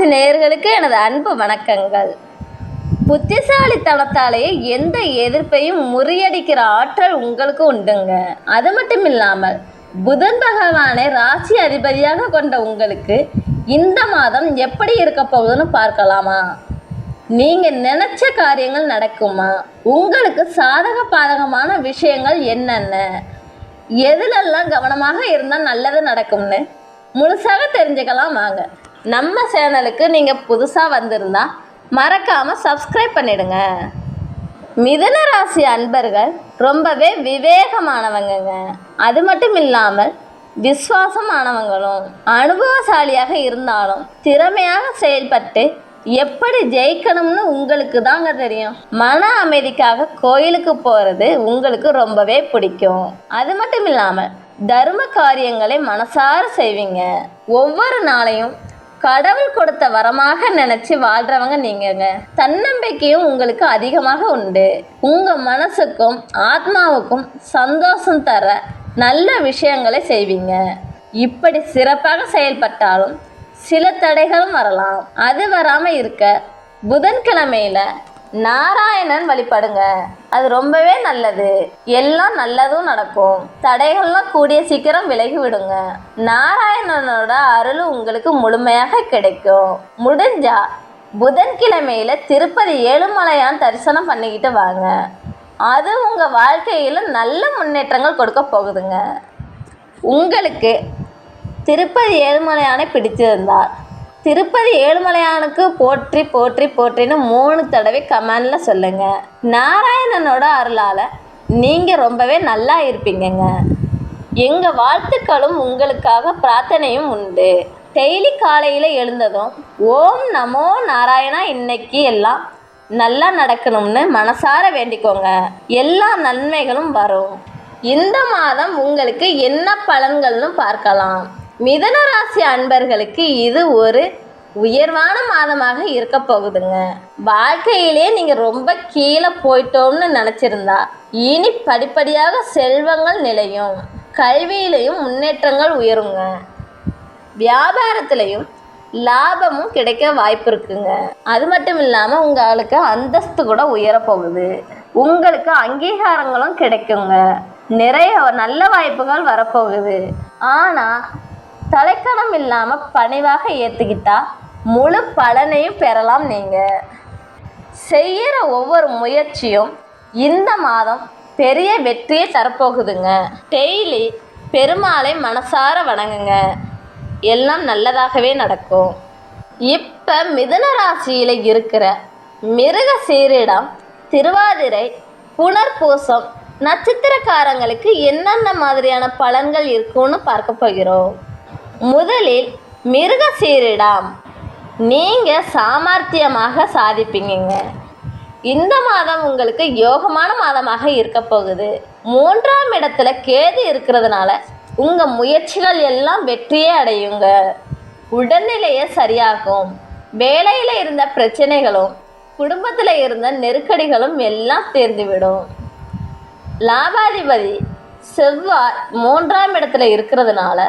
ராசி நேயர்களுக்கு எனது அன்பு வணக்கங்கள். புத்திசாலித்தனத்தாலேயே எந்த எதிர்ப்பையும் முறியடிக்கிற ஆற்றல் உங்களுக்கு உண்டுங்க. அது மட்டும் இல்லாமல் புதன் பகவானை ராசி அதிபதியாக கொண்ட உங்களுக்கு இந்த மாதம் எப்படி இருக்க போகுதுன்னு பார்க்கலாமா? நீங்கள் நினச்ச காரியங்கள் நடக்குமா? உங்களுக்கு சாதக பாதகமான விஷயங்கள் என்னென்ன? எதுலெல்லாம் கவனமாக இருந்தால் நல்லது நடக்கும்னு முழுசாக தெரிஞ்சுக்கலாம் வாங்க. நம்ம சேனலுக்கு நீங்கள் புதுசாக வந்திருந்தா மறக்காமல் சப்ஸ்கிரைப் பண்ணிடுங்க. மிதன ராசி அன்பர்கள் ரொம்பவே விவேகமானவங்கங்க. அது மட்டும் இல்லாமல் விசுவாசமானவங்களும் அனுபவசாலியாக இருந்தாலும் திறமையாக செயல்பட்டு எப்படி ஜெயிக்கணும்னு உங்களுக்கு தாங்க தெரியும். மன அமைதிக்காக கோயிலுக்கு போகிறது உங்களுக்கு ரொம்பவே பிடிக்கும். அது மட்டும் இல்லாமல் தர்ம காரியங்களை மனசார செய்வீங்க. ஒவ்வொரு நாளையும் கடவுள் கொடுத்த வரமாக நினைச்சு வாழ்றவங்க நீங்கங்க. தன்னம்பிக்கையும் உங்களுக்கு அதிகமாக உண்டு. உங்க மனசுக்கும் ஆத்மாவுக்கும் சந்தோஷம் தர நல்ல விஷயங்களை செய்வீங்க. இப்படி சிறப்பாக செயல்பட்டாலும் சில தடைகளும் வரலாம். அது வராம இருக்க புதன்கிழமையில நாராயணன் வழிபடுங்க. அது ரொம்பவே நல்லது. எல்லாம் நல்லதும் நடக்கும். தடைகள்லாம் கூடிய சீக்கிரம் விலகி விடுங்க. நாராயணனோட அருள் உங்களுக்கு முழுமையாக கிடைக்கும். முடிஞ்சா புதன்கிழமையில திருப்பதி ஏழுமலையான் தரிசனம் பண்ணிக்கிட்டு வாங்க. அது உங்க வாழ்க்கையில நல்ல முன்னேற்றங்கள் கொடுக்க போகுதுங்க. உங்களுக்கு திருப்பதி ஏழுமலையானை பிடிச்சிருந்தால் திருப்பதி ஏழுமலையானுக்கு போற்றி போற்றி போற்றின்னு மூணு தடவை கமெண்டில் சொல்லுங்கள் நாராயணனோட அருளால் நீங்கள் ரொம்பவே நல்லா இருப்பீங்கங்க. எங்கள் வாழ்த்துக்களும் உங்களுக்காக பிரார்த்தனையும் உண்டு. டெய்லி காலையில் எழுந்ததும் ஓம் நமோ நாராயணா இன்னைக்கு எல்லாம் நல்லா நடக்கணும்னு மனசார வேண்டிக்கோங்க. எல்லா நன்மைகளும் வரும். இந்த மாதம் உங்களுக்கு என்ன பலன்கள்னு பார்க்கலாம். மிதன ராசி அன்பர்களுக்கு இது ஒரு உயர்வான மாதமாக இருக்க போகுதுங்க. வாழ்க்கையிலே நீங்க ரொம்ப கீழே போயிட்டோம்னு நினைச்சிருந்தா இனி படிப்படியாக செல்வங்கள் நிலையும் கல்வியிலையும் முன்னேற்றங்கள் உயருங்க. வியாபாரத்திலையும் லாபமும் கிடைக்க வாய்ப்பு இருக்குங்க. அது மட்டும் இல்லாமல் உங்களுக்கு அந்தஸ்து கூட உயரப் போகுது. உங்களுக்கு அங்கீகாரங்களும் கிடைக்குங்க. நிறைய நல்ல வாய்ப்புகள் வரப்போகுது ஆனால் தலைக்கணம் இல்லாமல் பணிவாக ஏற்றுக்கிட்டா முழு பலனையும் பெறலாம் நீங்கள் செய்கிற ஒவ்வொரு முயற்சியும் இந்த மாதம் பெரிய வெற்றியை தரப்போகுதுங்க. டெய்லி பெருமாளை மனசார வணங்குங்க. எல்லாம் நல்லதாகவே நடக்கும். இப்போ மிதுன ராசியில் இருக்கிற மிருக சீரிடம் திருவாதிரை புனர்பூசம் நட்சத்திரக்காரங்களுக்கு என்னென்ன மாதிரியான பலன்கள் இருக்கும்னு பார்க்க போகிறோம். முதலில் மிருக சீரிடம் நீங்கள் சாமர்த்தியமாக சாதிப்பீங்க இந்த மாதம் உங்களுக்கு யோகமான மாதமாக இருக்க போகுது. மூன்றாம் இடத்துல கேது இருக்கிறதுனால உங்கள் முயற்சிகள் எல்லாம் வெற்றியே அடையுங்க. உடல்நிலையை சரியாகும். வேலையில் இருந்த பிரச்சனைகளும் குடும்பத்தில் இருந்த நெருக்கடிகளும் எல்லாம் தீர்ந்துவிடும். லாபாதிபதி செவ்வாய் மூன்றாம் இடத்துல இருக்கிறதுனால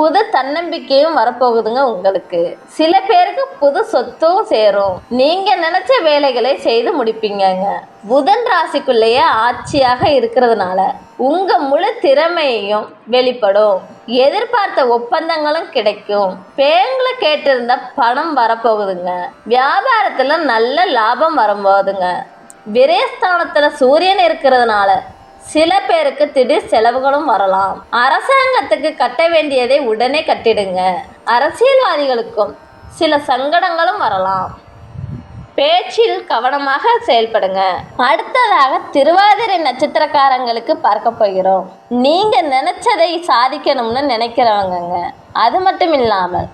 புது தன்னம்பிக்கையும் வரப்போகுதுங்க உங்களுக்கு. சில பேருக்கு புது சொத்தும் சேரும். நீங்க நினைச்ச வேலைகளை செய்து முடிப்பீங்கங்க. புதன் ராசிக்குள்ளேயே ஆட்சியாக இருக்கிறதுனால உங்க முழு திறமையையும் வெளிப்படும். எதிர்பார்த்த ஒப்பந்தங்களும் கிடைக்கும். பேங்களை கேட்டிருந்த பணம் வரப்போகுதுங்க. வியாபாரத்துல நல்ல லாபம் வரும்போதுங்க. விரயஸ்தானத்துல சூரியன் இருக்கிறதுனால சில பேருக்கு திடீர் செலவுகளும் வரலாம். அரசாங்கத்துக்கு கட்ட வேண்டியதை உடனே கட்டிடுங்க. அரசியல்வாதிகளுக்கும் சில சங்கடங்களும் வரலாம். பேச்சில் கவனமாக செயல்படுங்க. அடுத்ததாக திருவாதிரை நட்சத்திரக்காரங்களுக்கு பார்க்க போகிறோம். நீங்க நினைச்சதை சாதிக்கணும்னு நினைக்கிறவங்கங்க. அது மட்டும் இல்லாமல்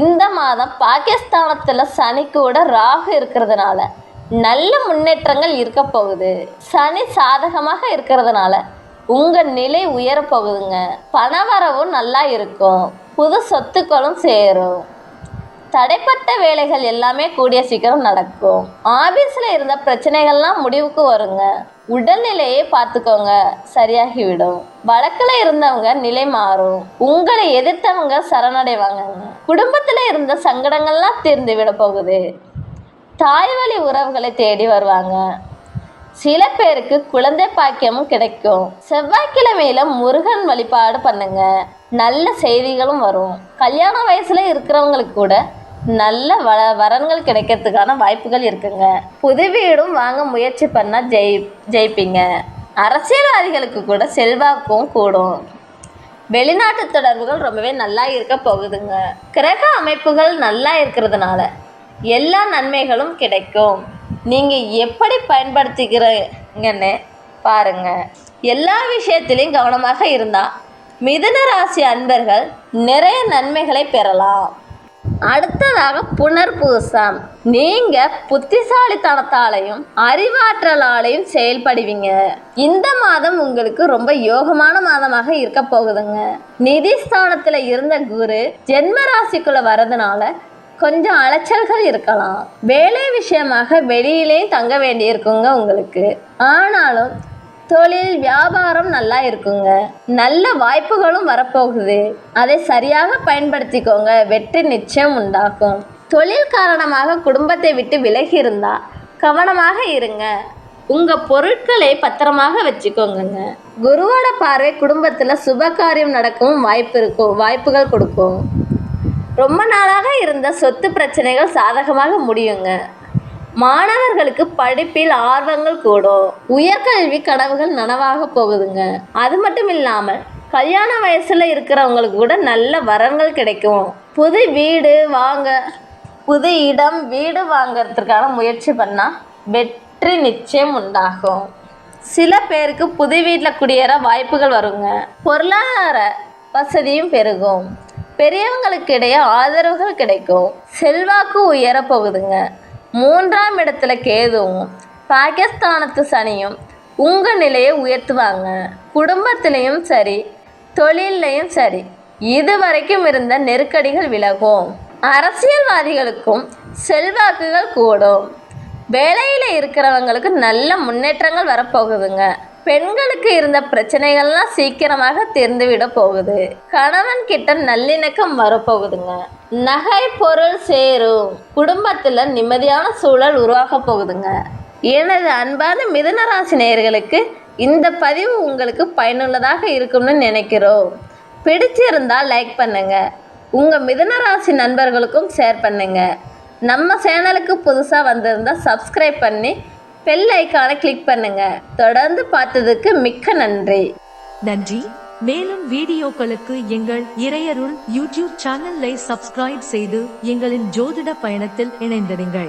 இந்த மாதம் பாகிஸ்தானத்தில் சனி கூட ராகு இருக்கிறதுனால நல்ல முன்னேற்றங்கள் இருக்க போகுது. சனி சாதகமாக இருக்கிறதுனால உங்க நிலை உயரப்போகுதுங்க பணவரவும் நல்லா இருக்கும். புது சொத்துக்களும் சேரும். தடைப்பட்ட வேலைகள் எல்லாமே கூடிய சீக்கிரம் நடக்கும். ஆபீஸ்ல இருந்த பிரச்சனைகள்லாம் முடிவுக்கு வருங்க. உடல்நிலையை பார்த்துக்கோங்க. சரியாகிவிடும். வழக்கில் இருந்தவங்க நிலை மாறும். உங்களை எதிர்த்தவங்க சரணடைவாங்க குடும்பத்தில் இருந்த சங்கடங்கள்லாம் தீர்ந்து விட போகுது. தாய்வழி உறவுகளை தேடி வருவாங்க. சில பேருக்கு குழந்தை பாக்கியமும் கிடைக்கும். செவ்வாய்க்கிழமையில முருகன் வழிபாடு பண்ணுங்க. நல்ல செய்திகளும் வரும். கல்யாண வயசுல இருக்கிறவங்களுக்கு கூட நல்ல வ வரன்கள் கிடைக்கிறதுக்கான வாய்ப்புகள் இருக்குங்க. புது வீடும் வாங்க முயற்சி பண்ணால் ஜெய் ஜெயிப்பீங்க. அரசியல்வாதிகளுக்கு கூட செல்வாக்கும் கூடும். வெளிநாட்டு தொடர்புகள் ரொம்பவே நல்லா இருக்க போகுதுங்க. கிரக அமைப்புகள் நல்லா இருக்கிறதுனால எல்லா நன்மைகளும் கிடைக்கும். நீங்கள் எப்படி பயன்படுத்திக்கிறீங்கன்னு பாருங்க. எல்லா விஷயத்திலையும் கவனமாக இருந்தால் மிதுன ராசி அன்பர்கள் நிறைய நன்மைகளை பெறலாம். அடுத்ததாக புனர்பூசம். நீங்க புத்திசாலித்தனத்தாலையும் அறிவாற்றலாலையும் செயல்படுவீங்க. இந்த மாதம் உங்களுக்கு ரொம்ப யோகமான மாதமாக இருக்க போகுதுங்க. நிதிஸ்தானத்துல இருந்த குரு ஜென்ம ராசிக்குள்ள வரதுனால கொஞ்சம் அலைச்சல்கள் இருக்கலாம். வேலை விஷயமாக வெளியிலேயும் தங்க வேண்டியிருக்குங்க உங்களுக்கு. ஆனாலும் தொழில் வியாபாரம் நல்லா இருக்குங்க. நல்ல வாய்ப்புகளும் வரப்போகுது. அதை சரியாக பயன்படுத்திக்கோங்க. வெற்றி நிச்சயம் உண்டாகும். தொழில் காரணமாக குடும்பத்தை விட்டு விலகி இருந்தா கவனமாக இருங்க. உங்க பொருட்களை பத்திரமாக வச்சுக்கோங்க குருவோட பார்வை குடும்பத்துல சுப காரியம் நடக்கவும் வாய்ப்பு இருக்கும். வாய்ப்புகள் கொடுக்கும். ரொம்ப நாளாக இருந்த சொத்து பிரச்சனைகள் சாதகமாக முடியுங்க. மாணவர்களுக்கு படிப்பில் ஆர்வங்கள் கூடும். உயர்கல்வி கனவுகள் நனவாக போகுதுங்க. அது மட்டும் இல்லாமல் கல்யாண வயசில் இருக்கிறவங்களுக்கு கூட நல்ல வரன்கள் கிடைக்கும். புது வீடு வாங்க புது இடம் வீடு வாங்கிறதுக்கான முயற்சி பண்ணால் வெற்றி நிச்சயம் உண்டாகும். சில பேருக்கு புது வீட்டில் குடியேற வாய்ப்புகள் வருங்க. பொருளாதார வசதியும் பெருகும். பெரியவங்களுக்கு இடையே ஆதரவுகள் கிடைக்கும். செல்வாக்கு உயரப்போகுதுங்க மூன்றாம் இடத்துல கேதுவும் பாகிஸ்தானத்து சனியும் உங்கள் நிலையை உயர்த்துவாங்க. குடும்பத்திலையும் சரி தொழில்லையும் சரி இது வரைக்கும் இருந்த நெருக்கடிகள் விலகும். அரசியல்வாதிகளுக்கும் செல்வாக்குகள் கூடும். வேலையில் இருக்கிறவங்களுக்கு நல்ல முன்னேற்றங்கள் வரப்போகுதுங்க. பெண்களுக்கு இருந்த பிரச்சனைகள்லாம் சீக்கிரமாக தீர்ந்துவிட போகுது. கணவன் கிட்ட நல்லிணக்கம் வரப்போகுதுங்க. நகை பொருள் சேரும். குடும்பத்தில் நிம்மதியான சூழல் உருவாக போகுதுங்க. எனது அன்பான மிதுனராசி நேயர்களுக்கு இந்த பதிவு உங்களுக்கு பயனுள்ளதாக இருக்கும்னு நினைக்கிறோம். பிடிச்சிருந்தால் லைக் பண்ணுங்க. உங்கள் மிதுனராசி நண்பர்களுக்கும் ஷேர் பண்ணுங்க. நம்ம சேனலுக்கு புதுசாக வந்திருந்தால் சப்ஸ்கிரைப் பண்ணி பெல் ஐக்கானை கிளிக் பண்ணுங்க. தொடர்ந்து பார்த்ததுக்கு மிக்க நன்றி. நன்றி. மேலும் வீடியோக்களுக்கு எங்கள் இறையருள் யூடியூப் சேனலை சப்ஸ்கிரைப் செய்து எங்களின் ஜோதிட பயணத்தில் இணைந்திருங்கள்